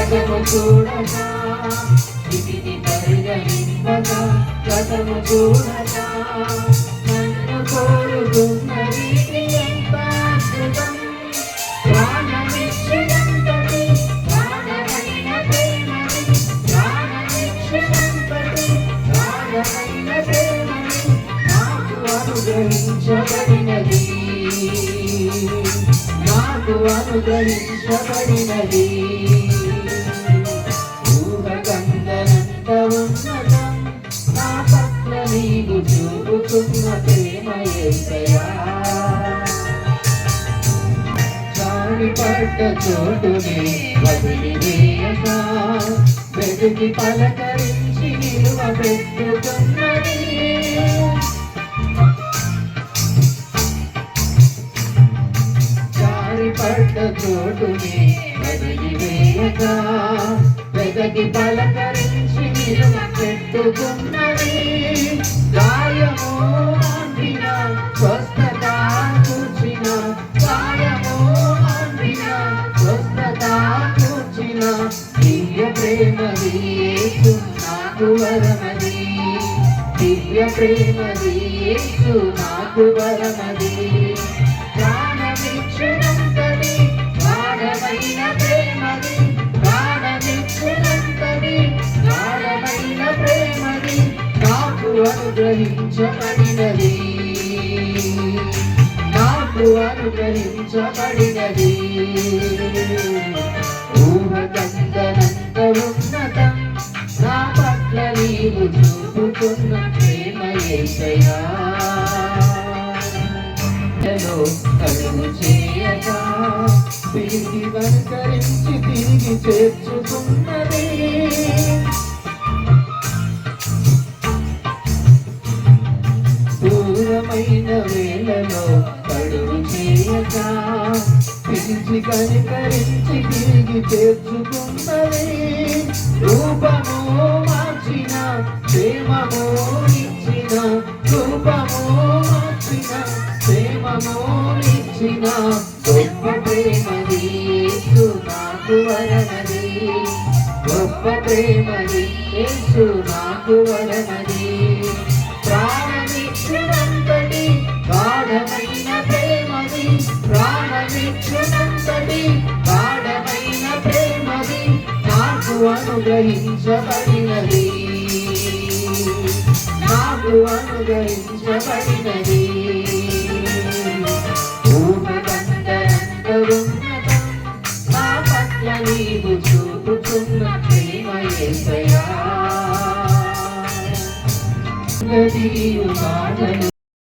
గతము చూడగా స్థితిని పరిగణింపగా గతము చూడగా నన్ను కోరుతున్న ఎంత అద్భుతం. ప్రాణమిచ్చినంతటి ప్రాణమైన ప్రేమని ప్రాణమిచ్చినంతటి ప్రాణమైన ప్రేమని నాకు అనుగ్రహించబడినది. నాకు అనుగ్రహించబడినది. నీవు చూపుతున్న ప్రేమ ఏసయా చాలి పడ్డ చోటుని వదిలివేయక వెతికి పలకరించి విలువ పెట్టుకున్నది జారి పడ్డ చోటుని వదిలివేయక వెదకి పలకరించి నిలువ పెట్టుకున్నది ప్రేమది యేసు నాకు వరమది. అనుగ్రహించబడినది. నాకు అనుగ్రహించబడినది. ఊహకందనంత నా పట్ల నీవు చూపుతున్న ప్రేమ ఏసయా లో చేయగా తిరిగి కనుకరించి తిరిగి చేర్చుకున్నది. దూరమైన వేళలో కడుగు చేయక పిలిచి కనికరించి తిరిగి చేర్చుకున్నది. రూపము మార్చిన ప్రేమము ఇచ్చిన రూపము మార్చిన ప్రేమము ఇచ్చిన గొప్ప ప్రేమది నాకు వరమది గొప్ప ప్రేమది నాకు వరమది అనుగ్రహించబడినది నాకు అనుగ్రహించబడినది ఊహకందనంత ఉన్నతం నా పట్ల నీవు చూపుతున్న ప్రేమ మాటలు